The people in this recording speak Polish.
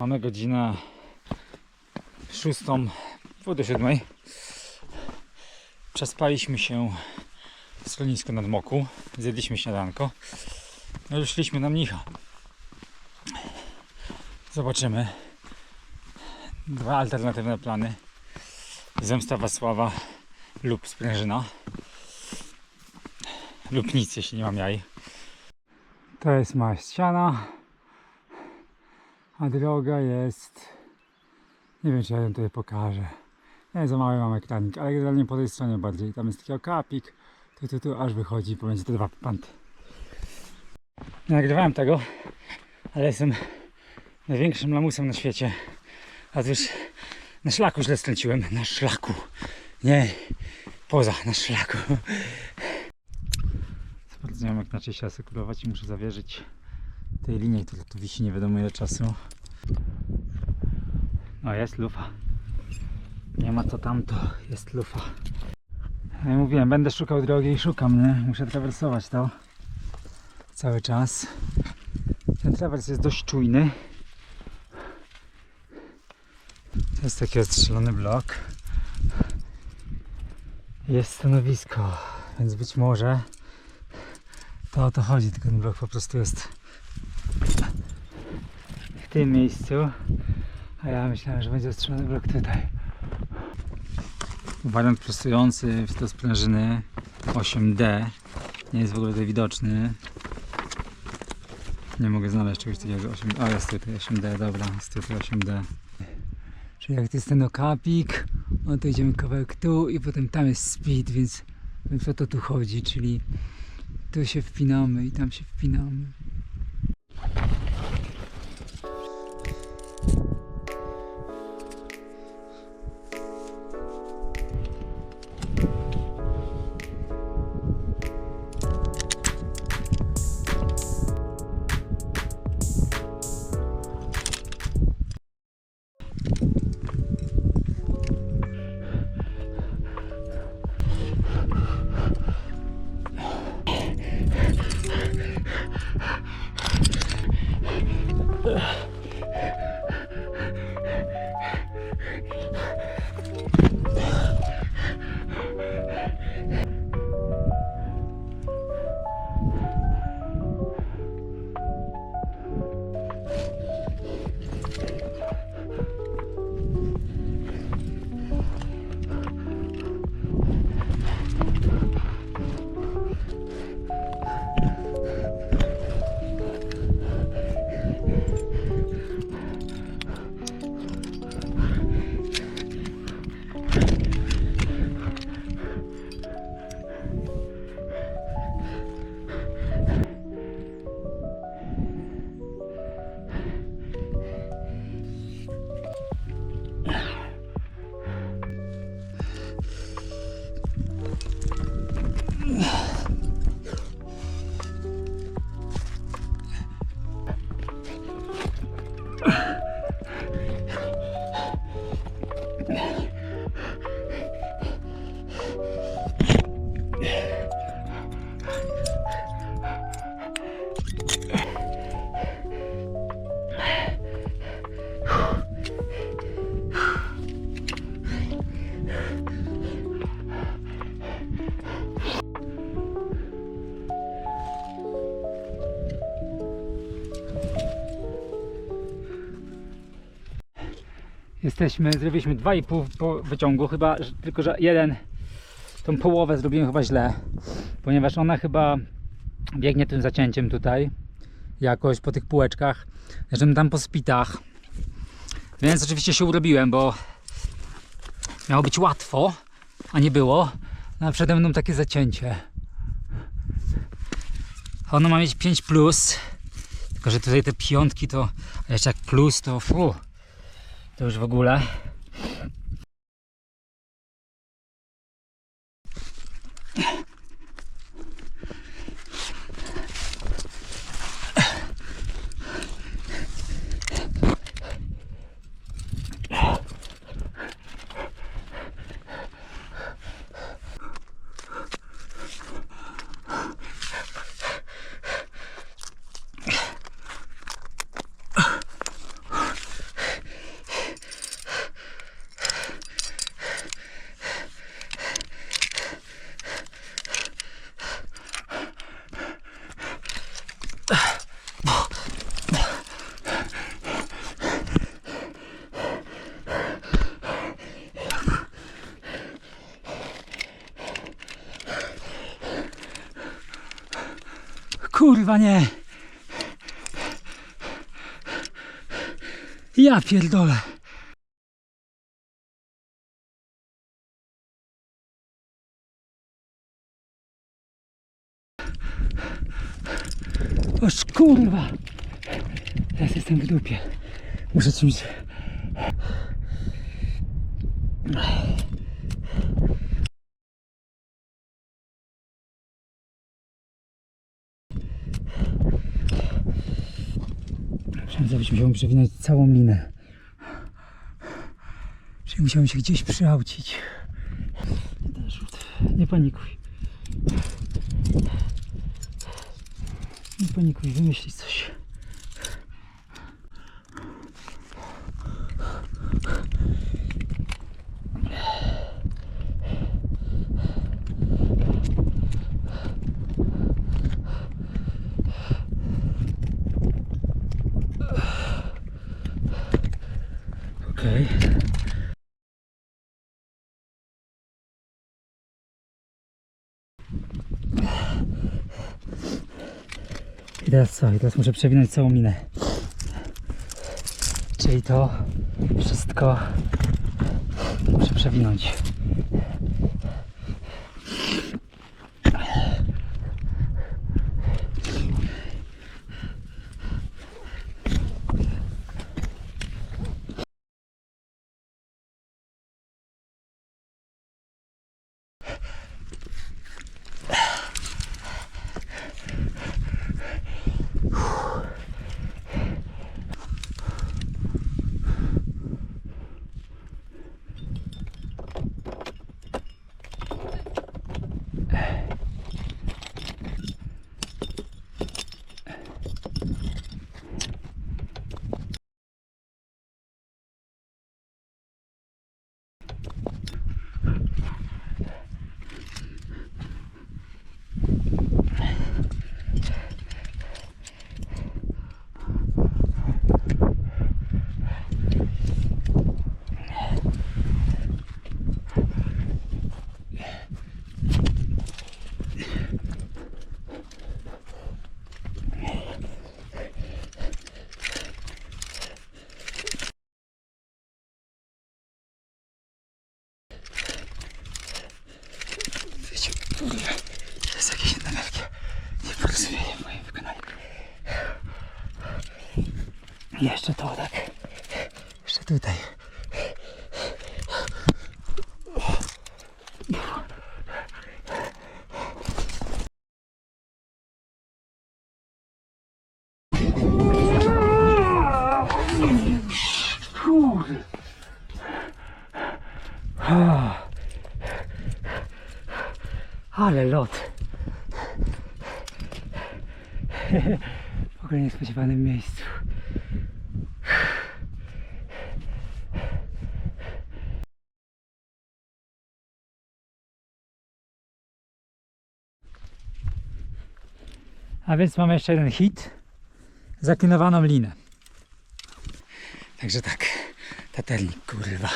Mamy godzinę szóstą, pół do siódmej. Przespaliśmy się w schronisku nad Moku. Zjedliśmy śniadanko. No już szliśmy na mnicha. Zobaczymy. Dwa alternatywne plany. Zemsta Wasława lub sprężyna. Lub nic, jeśli nie mam jaj. To jest mała ściana. A droga jest... Nie wiem, czy ja ją tutaj pokażę. Nie, za mały mam ekranik, ale generalnie po tej stronie bardziej. Tam jest taki okapik. Tu, tu, tu, aż wychodzi pomiędzy te dwa panty. Nie nagrywałem tego, ale jestem największym lamusem na świecie. Otóż na szlaku źle skręciłem. Na szlaku. Nie, poza, na szlaku. Wiem jak inaczej się asykurować i muszę zawierzyć tej linii, która tu wisi nie wiadomo ile czasu. O, jest lufa. Nie ma co tamto, jest lufa. Ja mówiłem, będę szukał drogi i szukam, nie? Muszę trawersować to cały czas. Ten trawers jest dość czujny. To jest taki ostrzelony blok. Jest stanowisko, więc być może to o to chodzi, tylko ten blok po prostu jest w tym miejscu. A ja myślałem, że będzie ostrzelony blok tutaj. Wariant prostujący w to sprężyny 8D nie jest w ogóle tutaj widoczny. Nie mogę znaleźć czegoś takiego. 8... O, jest tutaj 8D, dobra, jest tutaj 8D. Czyli jak to jest ten okapik, no to idziemy kawałek tu i potem tam jest speed, więc, więc o to tu chodzi, czyli tu się wpinamy i tam się wpinamy. Jesteśmy, zrobiliśmy 2,5 po wyciągu, chyba że, tylko, że jeden, tą połowę zrobiłem chyba źle, ponieważ ona chyba biegnie tym zacięciem tutaj, jakoś po tych półeczkach, zresztą tam po spitach, więc oczywiście się urobiłem, bo miało być łatwo, a nie było, no, a przede mną takie zacięcie. Ono ma mieć 5 plus, tylko że tutaj te piątki to, jeszcze jak plus to fu, to już w ogóle. Kurwa nie. Ja pierdolę. Oż kurwa. Teraz jestem w dupie. Muszę czymś... Muszę zrobić, musiałbym przewinąć całą linę. Czyli musiałem się gdzieś przyaucić. Nie panikuj. Nie panikuj, wymyślić coś. I teraz co? I teraz muszę przewinąć całą minę. Czyli to wszystko muszę przewinąć. Jeszcze to tak. Jeszcze tutaj. Kurde. Ale lot. W ogóle niespodziewanym miejscu. A więc mamy jeszcze jeden hit. Zaklinowaną linę. Także tak, tatelnik, kurwa.